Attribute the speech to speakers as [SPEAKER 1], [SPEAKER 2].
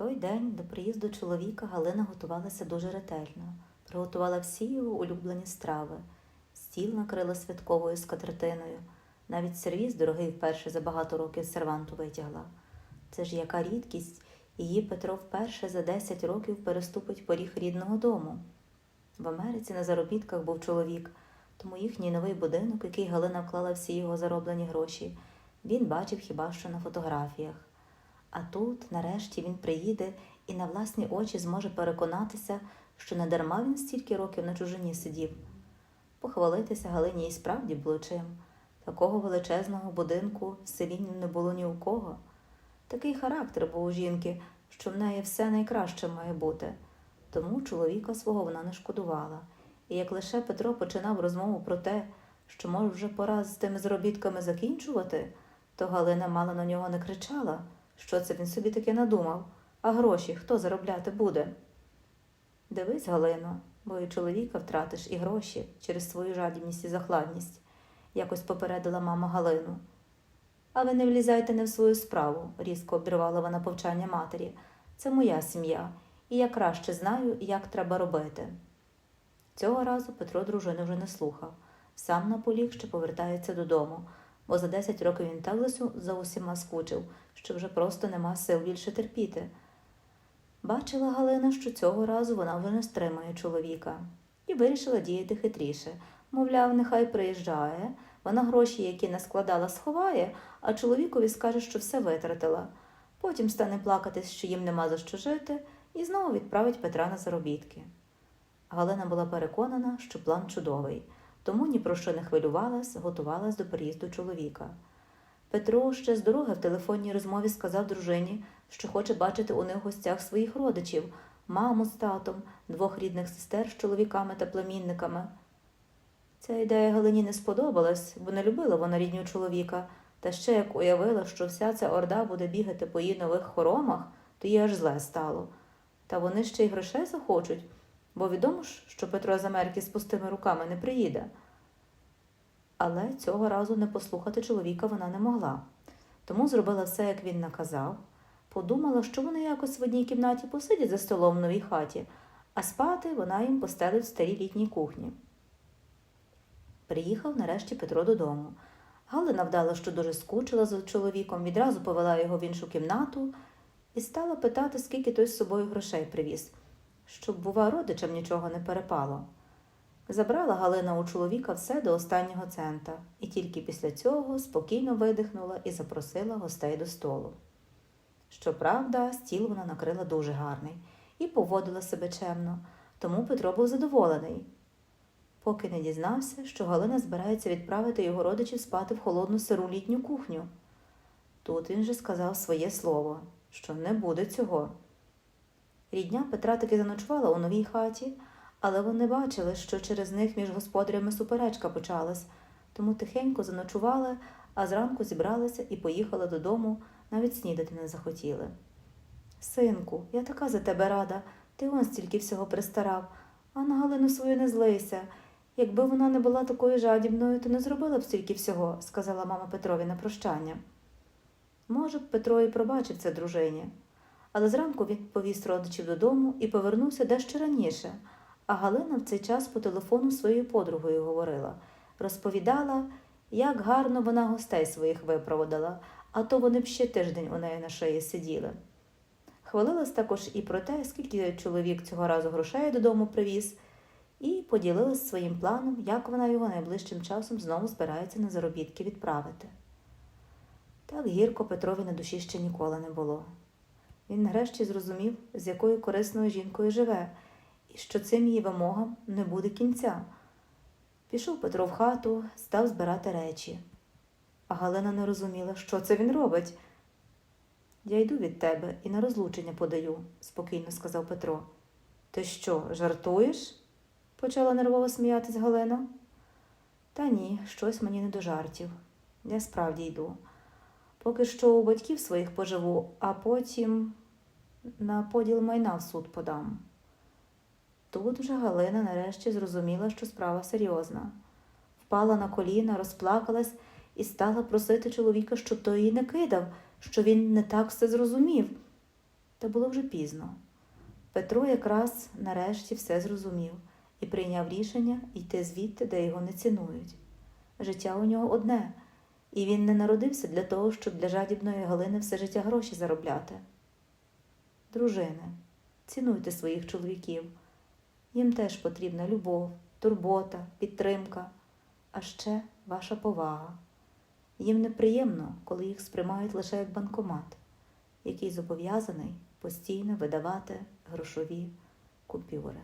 [SPEAKER 1] той день до приїзду чоловіка Галина готувалася дуже ретельно, приготувала всі його улюблені страви, стіл накрила святковою скатертиною, навіть сервіз дорогий вперше за багато років серванту витягла. Це ж яка рідкість, її Петро вперше за 10 років переступить поріг рідного дому. В Америці на заробітках був чоловік, тому їхній новий будинок, який Галина вклала всі його зароблені гроші, він бачив хіба що на фотографіях. А тут, нарешті, він приїде і на власні очі зможе переконатися, що не дарма він стільки років на чужині сидів. Похвалитися Галині і справді було чим. Такого величезного будинку в селі не було ні у кого. Такий характер був у жінки, що в неї все найкраще має бути. Тому чоловіка свого вона не шкодувала. І як лише Петро починав розмову про те, що може вже пора з тими заробітками закінчувати, то Галина мало на нього не кричала, що це він собі таке надумав, а гроші хто заробляти буде. Дивись, Галино, бо і чоловіка втратиш, і гроші через свою жадібність і захладність, якось попередила мама Галину. А ви не влізайте не в свою справу, різко обірвала вона повчання матері. Це моя сім'я, і я краще знаю, як треба робити. Цього разу Петро дружини вже не слухав. Сам наполіг, що повертається додому, бо за 10 років він так за усіма скучив, що вже просто нема сил більше терпіти. Бачила Галина, що цього разу вона вже не стримає чоловіка, і вирішила діяти хитріше. Мовляв, нехай приїжджає, вона гроші, які наскладала, сховає, а чоловікові скаже, що все витратила. Потім стане плакатись, що їм нема за що жити, і знову відправить Петра на заробітки. Галина була переконана, що план чудовий, тому ні про що не хвилювалась, готувалась до приїзду чоловіка. Петро ще з дороги в телефонній розмові сказав дружині, що хоче бачити у них в гостях своїх родичів, маму з татом, двох рідних сестер з чоловіками та племінниками. Ця ідея Галині не сподобалась, бо не любила вона рідню чоловіка, та ще як уявила, що вся ця орда буде бігати по її нових хоромах, то їй аж зле стало. Та вони ще й грошей захочуть, бо відомо ж, що Петро з Америки з пустими руками не приїде. Але цього разу не послухати чоловіка вона не могла, тому зробила все, як він наказав. Подумала, що вони якось в одній кімнаті посидять за столом в новій хаті, а спати вона їм постелить в старій літній кухні. Приїхав нарешті Петро додому. Галина вдала, що дуже скучила за чоловіком, відразу повела його в іншу кімнату і стала питати, скільки той з собою грошей привіз, щоб, бува, родичам нічого не перепало. Забрала Галина у чоловіка все до останнього цента, і тільки після цього спокійно видихнула і запросила гостей до столу. Щоправда, стіл вона накрила дуже гарний і поводила себе чемно, тому Петро був задоволений. Поки не дізнався, що Галина збирається відправити його родичів спати в холодну сиру літню кухню. Тут він же сказав своє слово, що не буде цього. Рідня Петра таки заночувала у новій хаті, але вони бачили, що через них між господарями суперечка почалась, тому тихенько заночували, а зранку зібралися і поїхали додому, навіть снідати не захотіли. Синку, я така за тебе рада, ти он стільки всього пристарав, а на Галину свою не злися. Якби вона не була такою жадібною, то не зробила б стільки всього, сказала мама Петрові на прощання. Може б, Петро і пробачив це дружині, але зранку він повіз родичів додому і повернувся дещо раніше, а Галина в цей час по телефону своєю подругою говорила, розповідала, як гарно вона гостей своїх випроводила, а то вони б ще тиждень у неї на шиї сиділи. Хвалилась також і про те, скільки чоловік цього разу грошей додому привіз, і поділилась своїм планом, як вона його найближчим часом знову збирається на заробітки відправити. Так гірко Петрові на душі ще ніколи не було. Він нарешті зрозумів, з якою корисною жінкою живе, і що цим її вимогам не буде кінця. Пішов Петро в хату, став збирати речі. А Галина не розуміла, що це він робить. Я йду від тебе і на розлучення подаю, спокійно сказав Петро. Ти що, жартуєш? почала нервово сміятись Галина. Та ні, щось мені не до жартів. Я справді йду. Поки що у батьків своїх поживу, а потім на поділ майна в суд подам. Тут вже Галина нарешті зрозуміла, що справа серйозна. Впала на коліна, розплакалась і стала просити чоловіка, щоб той її не кидав, що він не так все зрозумів. Та було вже пізно. Петро якраз нарешті все зрозумів і прийняв рішення йти звідти, де його не цінують. Життя у нього одне, і він не народився для того, щоб для жадібної Галини все життя гроші заробляти. Дружини, цінуйте своїх чоловіків. Їм теж потрібна любов, турбота, підтримка, а ще ваша повага. Їм неприємно, коли їх сприймають лише як банкомат, який зобов'язаний постійно видавати грошові купюри.